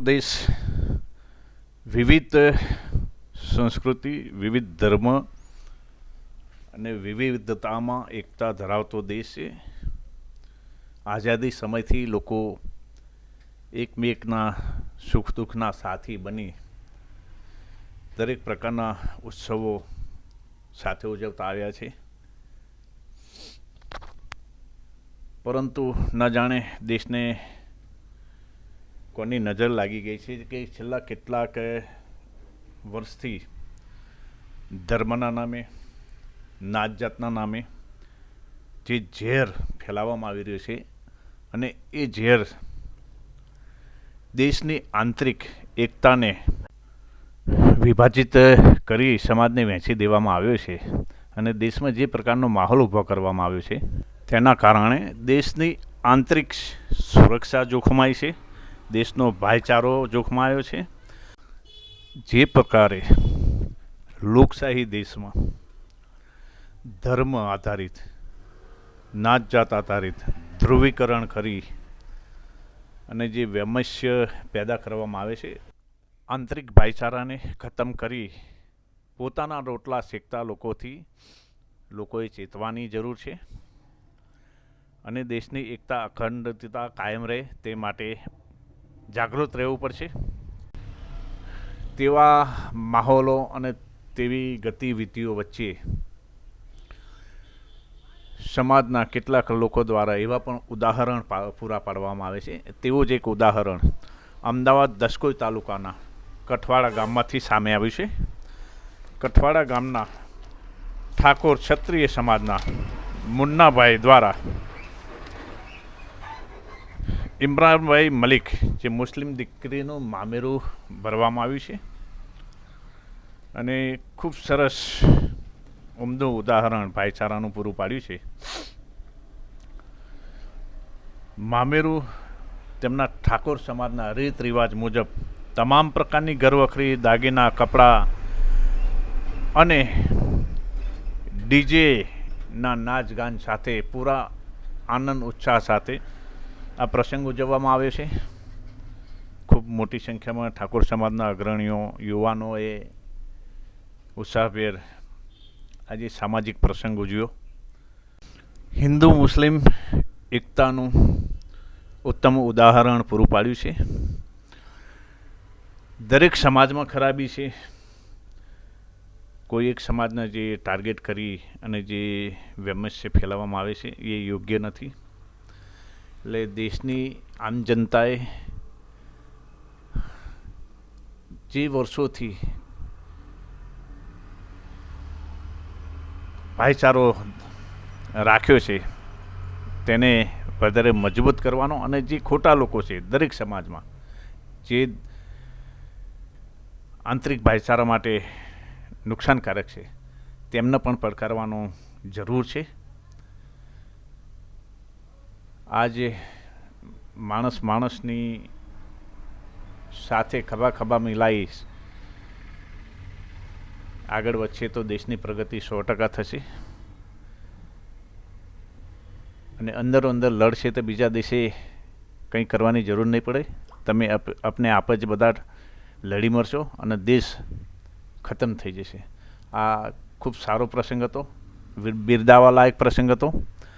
દેશ વિવિધ સંસ્કૃતિ, વિવિધ ધર્મ અને વિવિધતામાં એકતા ધરાવતો દેશ છે. આઝાદી સમયથી લોકો એકમેકના સુખ દુઃખના સાથી બની દરેક પ્રકારના ઉત્સવો સાથે ઉજવતા આવ્યા છે. પરંતુ ન જાણે દેશને કોની નજર લાગી ગઈ છે કે છેલ્લા કેટલાક વર્ષથી ધર્મના નામે, નાત જાતના નામે જે ઝેર ફેલાવવામાં આવી રહ્યું છે અને એ ઝેર દેશની આંતરિક એકતાને વિભાજિત કરી સમાજને વહેંચી દેવામાં આવ્યો છે અને દેશમાં જે પ્રકારનો માહોલ ઊભો કરવામાં આવ્યો છે, તેના કારણે દેશની આંતરિક સુરક્ષા જોખમાય છે. દેશનો ભાઈચારો જોખમાયો છે. જે પ્રકારે લોકશાહી દેશમાં ધર્મ આધારિત નાત જાત આધારિત ધ્રુવીકરણ કરી અને જે વૈમસ્ય પેદા કરવામાં આવે છે, આંતરિક ભાઈચારાને ખતમ કરી પોતાના રોટલા શેકતા લોકોથી લોકોએ ચેતવાની જરૂર છે. અને દેશની એકતા અખંડતા કાયમ રહે તે માટે જાગૃત રહેવું પડશે. તેવા માહોલો અને તેવી ગતિવિધિઓ વચ્ચે સમાજના કેટલાક લોકો દ્વારા એવા પણ ઉદાહરણ પૂરા પાડવામાં આવે છે. તેવું જ એક ઉદાહરણ. અમદાવાદ દસકોઈ તાલુકાના કઠવાડા ગામમાંથી સામે આવ્યું છે. કઠવાડા ગામના ઠાકોર ક્ષત્રિય સમાજના મુન્નાભાઈ દ્વારા ઇમરાનભાઈ મલિક, જે મુસ્લિમ દીકરીનું મામેરું ભરવામાં આવ્યું છે. અને ખૂબ સરસ ઉમદું ઉદાહરણ ભાઈચારાનું પૂરું પાડ્યું છે. મામેરું તેમના ઠાકોર સમાજના રીત રિવાજ મુજબ તમામ પ્રકારની ઘરવખરી, દાગીના, કપડાં અને ડીજેના નાચ ગાન સાથે પૂરા આનંદ, ઉત્સાહ સાથે આ પ્રસંગ ઉજવવામાં આવે છે. ખૂબ મોટી સંખ્યામાં ઠાકોર સમાજના અગ્રણીઓ, યુવાનોએ ઉત્સાહભેર આજે સામાજિક પ્રસંગ ઉજવ્યો. હિન્દુ, મુસ્લિમ એકતાનું ઉત્તમ ઉદાહરણ પૂરું પાડ્યું છે. દરેક સમાજમાં ખરાબી છે. કોઈ એક સમાજને જે ટાર્ગેટ કરી અને જે વેમસ્ય ફેલાવવામાં આવે છે એ યોગ્ય નથી. એટલે દેશની આમ જનતાએ જે વર્ષોથી ભાઈચારો રાખ્યો છે, તેને વધારે મજબૂત કરવાનો અને જે ખોટા લોકો છે, દરેક સમાજમાં જે આંતરિક ભાઈચારા માટે નુકસાનકારક છે, તેમને પણ પડકારવાનો જરૂર છે. આજે માણસ માણસની સાથે ખભા ખભા મિલાઈ આગળ વધશે તો દેશની પ્રગતિ સો ટકા થશે. અને અંદરો અંદર લડશે તો બીજા દેશે કંઈ કરવાની જરૂર નહીં પડે. તમે આપને આપ જ બધા લડી મરશો અને દેશ ખતમ થઈ જશે. આ ખૂબ સારો પ્રસંગ હતો. બિરદાવા લાયક પ્રસંગ હતો.